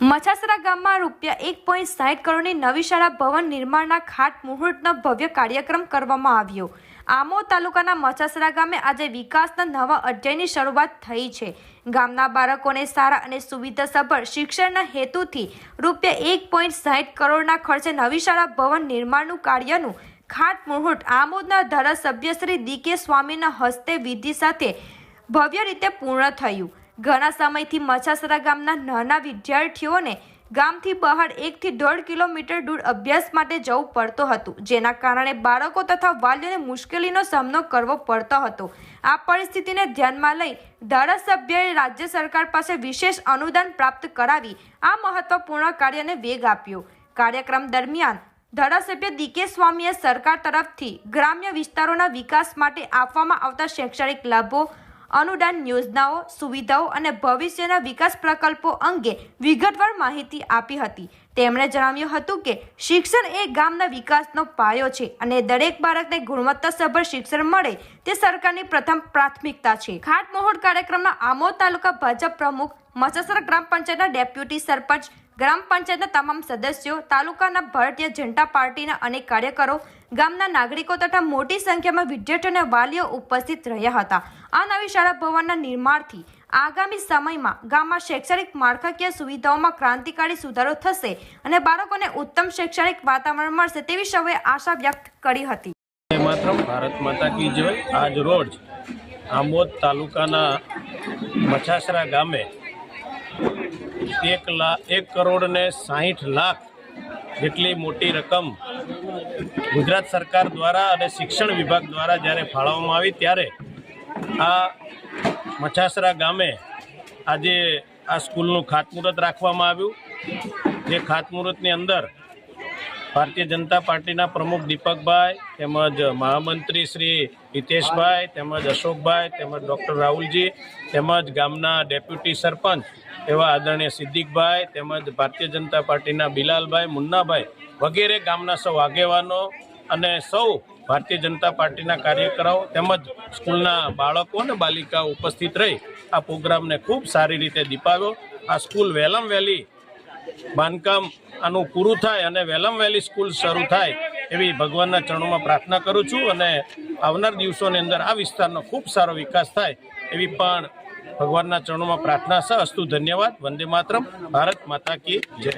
મછાસરા ગામમાં રૂપિયા એક પોઈન્ટ સાઠ કરોડની નવી શાળા ભવન નિર્માણના ખાટ મુહૂર્તનો ભવ્ય કાર્યક્રમ કરવામાં આવ્યો. આમોદ તાલુકાના મછાસરા ગામે આજે વિકાસના નવા અધ્યાયની શરૂઆત થઈ છે. ગામના બાળકોને સારા અને સુવિધાસભર શિક્ષણના હેતુથી રૂપિયા એક પોઈન્ટ સાઠ કરોડના ખર્ચે નવી શાળા ભવન નિર્માણનું કાર્યનું ખાટ મુહૂર્ત આમોદના ધારાસભ્ય શ્રી ડી કે સ્વામીના હસ્તે વિધિ સાથે ભવ્ય રીતે પૂર્ણ થયું. ઘણા સમયથી મછાસરા ગામના નાના વિદ્યાર્થીઓને ગામથી બહાર એકથી દોઢ કિલોમીટર દૂર અભ્યાસ માટે જવું પડતું હતું, જેના કારણે બાળકો તથા વાલીઓને મુશ્કેલીનો સામનો કરવો પડતો હતો. આ પરિસ્થિતિને ધ્યાનમાં લઈ ધારાસભ્યએ રાજ્ય સરકાર પાસે વિશેષ અનુદાન પ્રાપ્ત કરાવી આ મહત્વપૂર્ણ કાર્યને વેગ આપ્યો. કાર્યક્રમ દરમિયાન ધારાસભ્ય ડીકે સ્વામીએ સરકાર તરફથી ગ્રામ્ય વિસ્તારોના વિકાસ માટે આપવામાં આવતા શૈક્ષણિક લાભો અનુદાન યોજનાઓ, સુવિધાઓ અને ભવિષ્યના વિકાસ પ્રકલ્પો અંગે વિગતવાર માહિતી આપી હતી. તેમણે જણાવ્યું હતું કે શિક્ષણ એ ગામના વિકાસનો પાયો છે અને દરેક બાળકને ગુણવત્તાસભર શિક્ષણ મળે તે સરકારની પ્રથમ પ્રાથમિકતા છે. ખાટમોહર કાર્યક્રમમાં આમોદ તાલુકા ભાજપ પ્રમુખ મચસર ગ્રામ પંચાયતના ડેપ્યુટી સરપંચ ગ્રામ પંચાયતના તમામ સદસ્યો, તાલુકાના ભારતીય જનતા પાર્ટીના અનેક કાર્યકરો, ગામના નાગરિકો તથા મોટી સંખ્યામાં વિદ્યાર્થીઓ અને વાલીઓ ઉપસ્થિત રહ્યા હતા. આ નવી શાળા ભવનના નિર્માણથી આગામી સમયમાં ગામમાં શૈક્ષણિક માળખાકીય સુવિધાઓમાં ક્રાંતિકારી સુધારો થશે અને બાળકોને ઉત્તમ શૈક્ષણિક વાતાવરણ મળશે તેવી સૌએ આશા વ્યક્ત કરી હતી. માત્ર ભારત માતા કી જય, આજ રોજ આંબોદ તાલુકાના મછાસરા ગામે એક લાખ એક કરોડ ને સાહીઠ લાખ જેટલી મોટી રકમ ગુજરાત સરકાર દ્વારા અને શિક્ષણ વિભાગ દ્વારા જ્યારે ફાળવવામાં આવી, ત્યારે આ મછાસરા ગામે આજે આ સ્કૂલનું ખાતમુહૂર્ત રાખવામાં આવ્યું. જે ખાતમુહૂર્તની અંદર ભારતીય જનતા પાર્ટીના પ્રમુખ દીપકભાઈ તેમજ મહામંત્રી શ્રી હિતેશભાઈ તેમજ અશોકભાઈ તેમજ ડૉક્ટર રાહુલજી તેમજ ગામના ડેપ્યુટી સરપંચ એવા આદરણીય સિદ્દીકભાઈ તેમજ ભારતીય જનતા પાર્ટીના બિલાલભાઈ મુન્નાભાઈ વગેરે ગામના સૌ આગેવાનો અને સૌ ભારતીય જનતા પાર્ટીના કાર્યકરો તેમજ સ્કૂલના બાળકો અને બાલિકાઓ ઉપસ્થિત રહી આ પ્રોગ્રામને ખૂબ સારી રીતે દીપાવ્યો. આ સ્કૂલ વેલમ વહેલી બાંધકામ આનું પૂરું થાય અને વેલમ વહેલી સ્કૂલ શરૂ થાય એવી ભગવાનના ચરણોમાં પ્રાર્થના કરું છું અને આવનાર દિવસોની અંદર આ વિસ્તારનો ખૂબ સારો વિકાસ થાય એવી પણ ભગવાનના ચરણોમાં પ્રાર્થના છે અસ્તુ ધન્યવાદ. વંદે માતરમ. ભારત માતા કી જય.